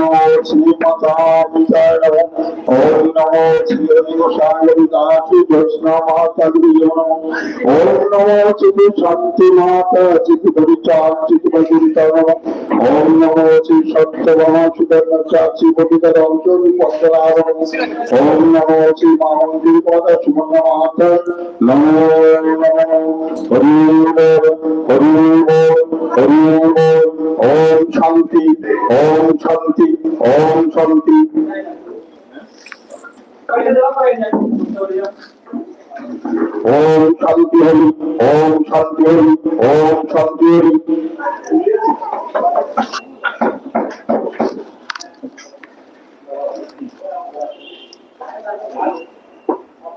नमो श्री मतामितायो ओम नमो श्री हरिगोसांगदासि कृष्ण माता गुरुयो ओम नमो चिति शांति माता चिति परिचार चिति परिता ओम नमो श्री सत्यवान सुदर्शनाचि पवित्र अंशो विपक्षराव ओम नमो श्री मानंदी पद सुमंगल माता नमो नमो हरि ओम हरि ओम हरि ओम ওম শান্তি ওম শান্তি ওম শান্তি ওম শান্তি হরি ওম শান্তি হরি ওম শান্তি হরি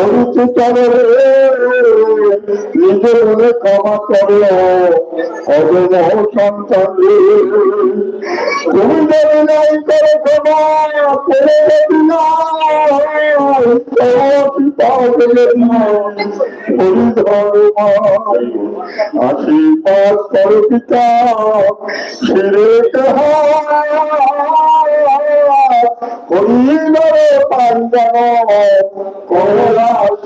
করিতে চলে নিজের মনে ক্ষমা করো অজম সন্তান। তুমি যদি নাই করে ক্ষমা করে না আশীর্বাদ করো পিতা ছেড়ে পাঞ্জন করোনা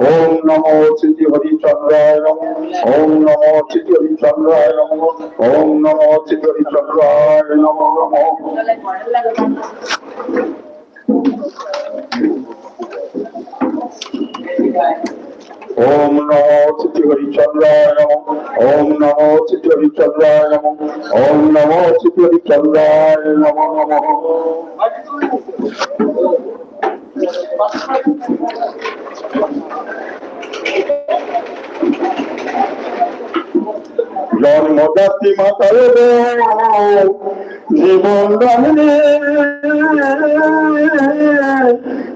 ওম নমো শ্রী হরিচন্দ্রায় নম ওম নমো শ্রী হরিচন্দ্রায় নম ওম নমো শ্রী হরিচন্দ্রায় নম নম ओम नमो चित्ति हरिचंद्राय नमो ओम नमो चित्ति हरिचंद्राय नमो ओम नमो चित्ति हरिचंद्राय नमो नमो জন্মদাত্রী মাতার জীবন রাহিনী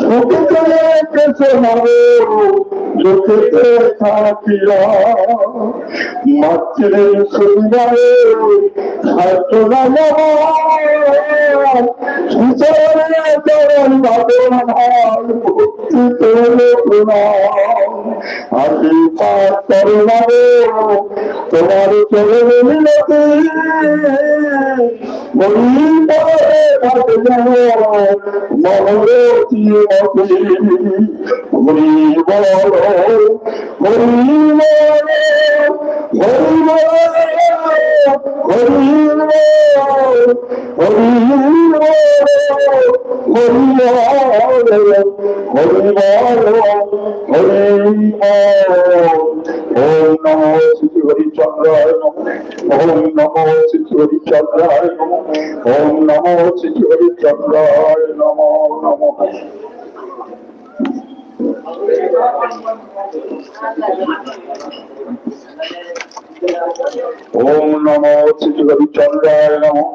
সুখে পেছে মায়ের দুঃখে থাকিয়া মাতৃ সুন্দরে ছাত্র সুচরে চরণ বাদন ভক্তি তোর প্রণাম তোমার চলে মিলতি বলি মতি হরি বল হরি হরি হরি হরি হরি ওম নমো শ্রী হরিচন্দ্রায় নমঃ ওম নমো শ্রী হরিচন্দ্রায় নমঃ ওম নমো শ্রী হরিচন্দ্রায় নমঃ নমঃ। ওম নমো শ্রী হরিচন্দ্রায় নমঃ,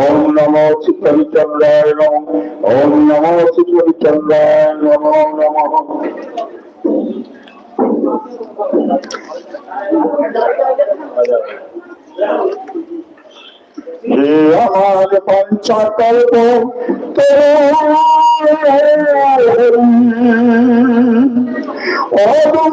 ওম নমো শ্রী হরিচন্দ্রায় নমঃ, ওম নমো শ্রী নমঃ নমঃ। হে আমার পঞ্চকল্প আমার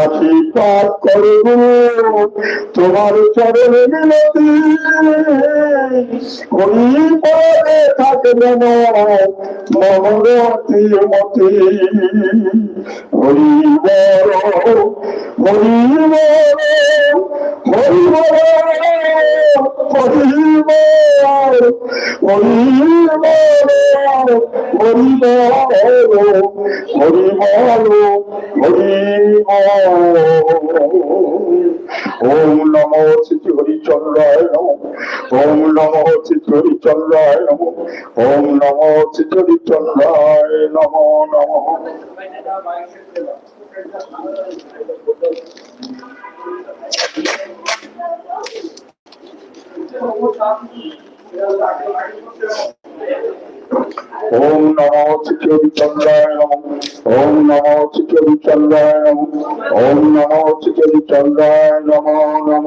আশীর্বাদ করব তোমার চরণে মিলতি হরি পরে থাকবে না মহরতি মতি হরি বড় হরি হরি হরি হরি হরি হরি বড় হরি ওম নমো শ্রী হরিচন্দ্রায় নম ওম নমো শ্রী হরিচন্দ্রায় নম ওম নমো শ্রী নম নম। ওম নমো শ্রী হরিচন্দ্রায় নম ওম নমো শ্রী হরিচন্দ্রায় নম ওম নমো শ্রী হরিচন্দ্রায় নম নম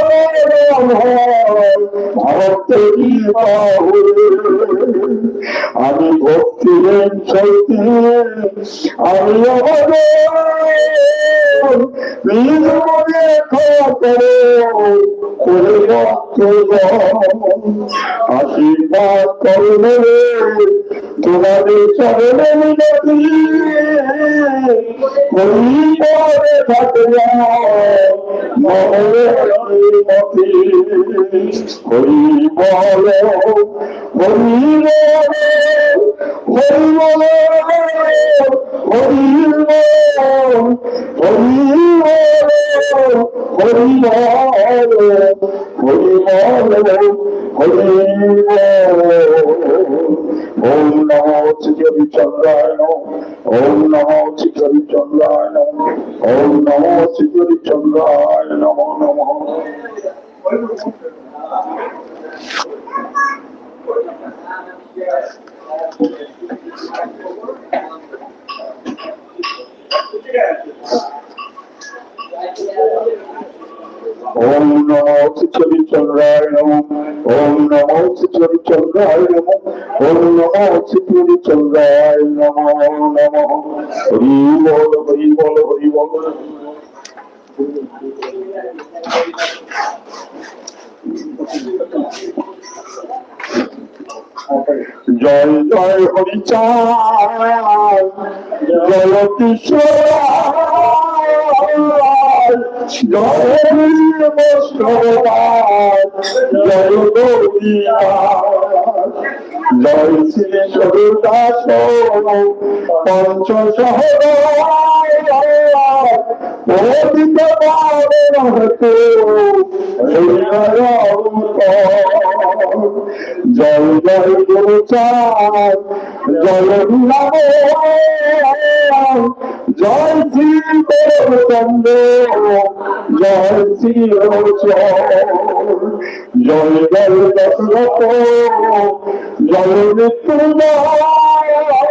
ভক্ত আমি ভক্তি শক্তি আমি নিজ মনে করে আশীর্বাদ করবে তোমাদের চরণে মিনতি পরে থাকবে মনে মতি হরি বল হরি বল হরি বল হরি বল হরি বল হরি বল হরি বল, হরি ওম নমো শ্রী চন্দ্রায় ওম নমো শ্রী চন্দ্রায় ওম নমো শ্রী চন্দ্রায় নমো নমঃ ওম নমো শ্রী চন্দ্রায় নম ওম নমো শ্রী চন্দ্রায় নম ওম নমো শ্রী চন্দ্রায় নম নম হরি বল হরি বল হরি বল জয় জয় হরি চায় জয় কিশোর জয় শ্রী সরদাস পঞ্চ সহর পতিত পাবে জয় জয় গুরু চাঁদ জয় নাম জয় শ্রী দেবচন্দ্র জয় শ্রী জয় জয় দশরথ মৃত্যুঞ্জয়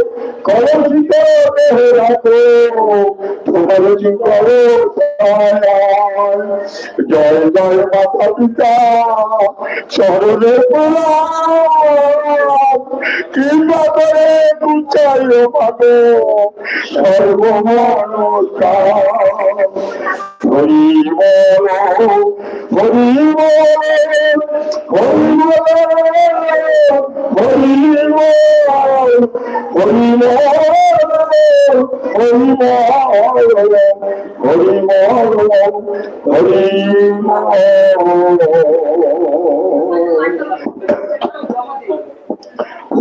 কলসিত দেহে রাখো তোমার চিকর জয় জয় মাতা পিতা চরণে কৃপা করে গুচাই পাবো সর্বমনস্কার হরি বল হরি বল হরি হরিম হরিম হরিম হরিম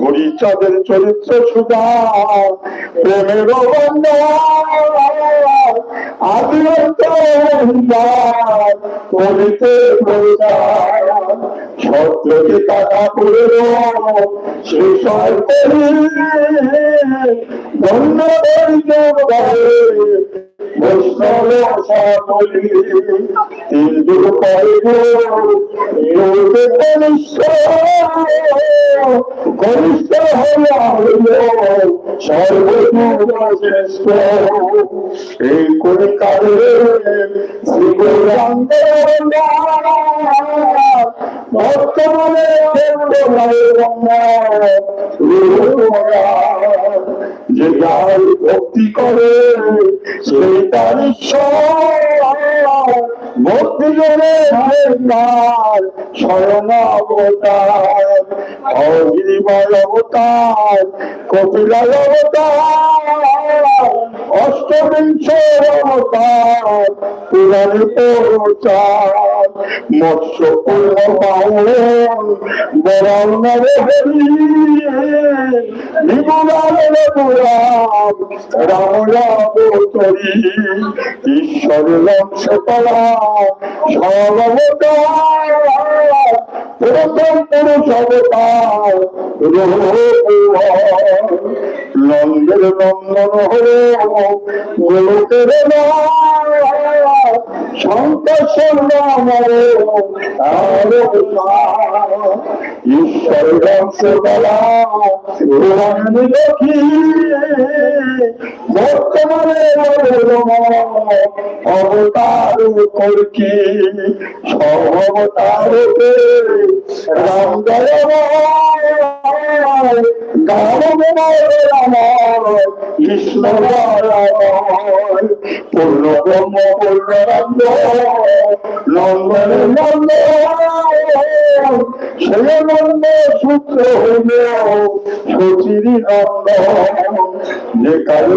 হরিচাঁদের চরিত্র সুধা প্রেমের আদিত্য করিতে ছত্রকে টাকা করে শেষার করে ধন্যবাদ বৈষ্ণব সামলি হিন্দু পাইব যোগে কনিষ্ঠ কনিষ্ঠ হল সর্বশ্রেষ্ঠ এই বর্তমানে যে যার ভক্তি করে সেই তার ভক্তি অবতার কপিলাল অবতার অষ্টবিংশ অবতার মৎস্য পূর্ণ বাউন বরান্ন পুরাণ রাম রাম করি ঈশ্বর লক্ষ্য করা সর্বদা প্রথম পুরুষ অবতার নন্দের নন্দন হরে গোলকের শঙ্কর ঈশ্বর বংশ বলা লক্ষ্মী। বর্তমানে অবতার করকি সবতারকে রাম জয় কৃষ্ণ পূর্ণ ব্রহ্ম পূর্ণ নন্দ নন্দন নন্দ সে নন্দ সূত্র হইল সচিরি নন্দ যে কালে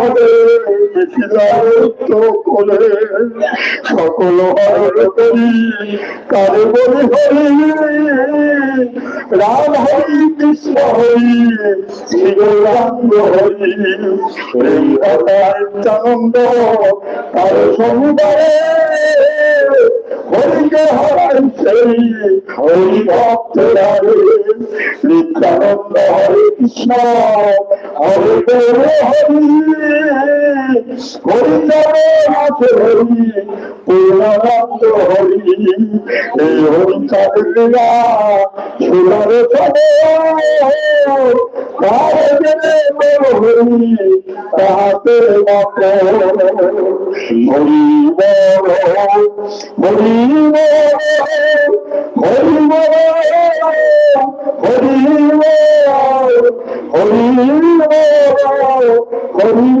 সকল হরণ করি বলি হরি, রাম হরি, কৃষ্ণ হরি শ্রী গৌরাঙ্গ হরি, এই অতানন্দ তার সমুদায়ে হরিকে হরাই সেই হরি ভক্ত নিত্যানন্দ হরে কৃষ্ণ, হরে হরি। হরি চরে আছে হরি পূর্ণানন্দ হরি এই হরি লীলা সুন্দর চলে তারে গেলে বড় হরি তাহাতে মাত্র হরি বড় হরি হরি হরি হরি হরি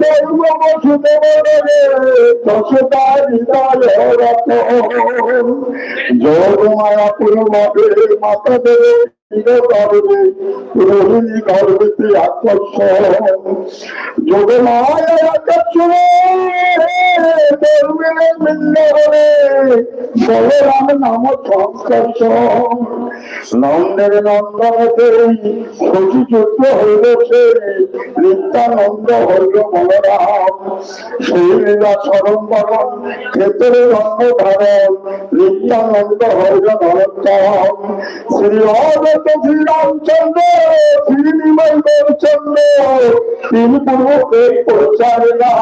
ধর্ম বসুদেবরে দশটা হৃদয় রত যোগ মায়া পূর্ণবে মাতা দেবে গর্বে রোহিণী গর্ভে আকর্ষণ যোগ মায়া আকর্ষণ ধর্মে বৃন্দাবনে বলরাম নাম সংকর্ষণ নন্দের নন্দন সেই শশী যুদ্ধ হইল সে। নিত্যানন্দ হইল বলরাম। লীলা স্মরণ বরণ ক্ষেত্রে জন্ম ধারণ নিত্যানন্দ হইল নরোত্তম। শ্রী অগত শ্রীরামচন্দ্র শ্রী নিমল গৌরচন্দ্র তিন পূর্ব এই প্রচারণা।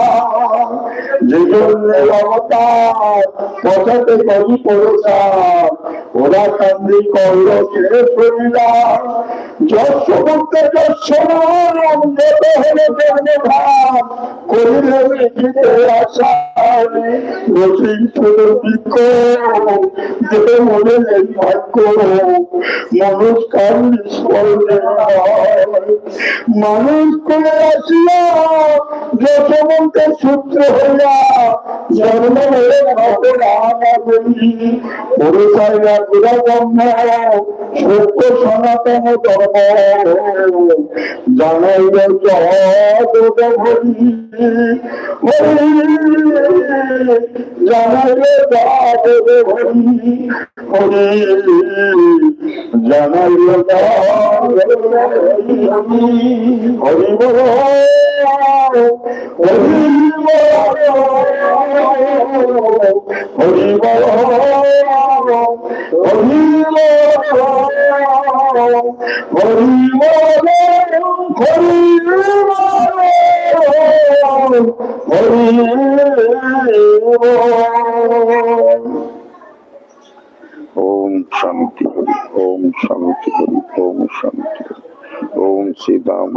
যে জন্য অবতার, পথতে কবি প্রচার ওরা কান্দি করল যত মনে মানুষ কার আসিয়া যশমন্তের সূত্র হইয়া জন্ম হয়ে রামা বলি পুরুষাইয়া গুড়া ব্রহ্ম সত্য সনাতন ধর্ম জানাইল জগত হরি জানাইল জগত হরি হরি জানাইল হরি বল হরি বল হরি বল হরি বল ওম শান্তি হরি, ওম শান্তি হরি, ওম শান্তি ওম শ্রীরাম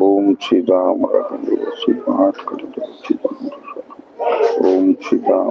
ওম শ্রীরাম রাম শ্রী পাঠ করে ఓం చిదాం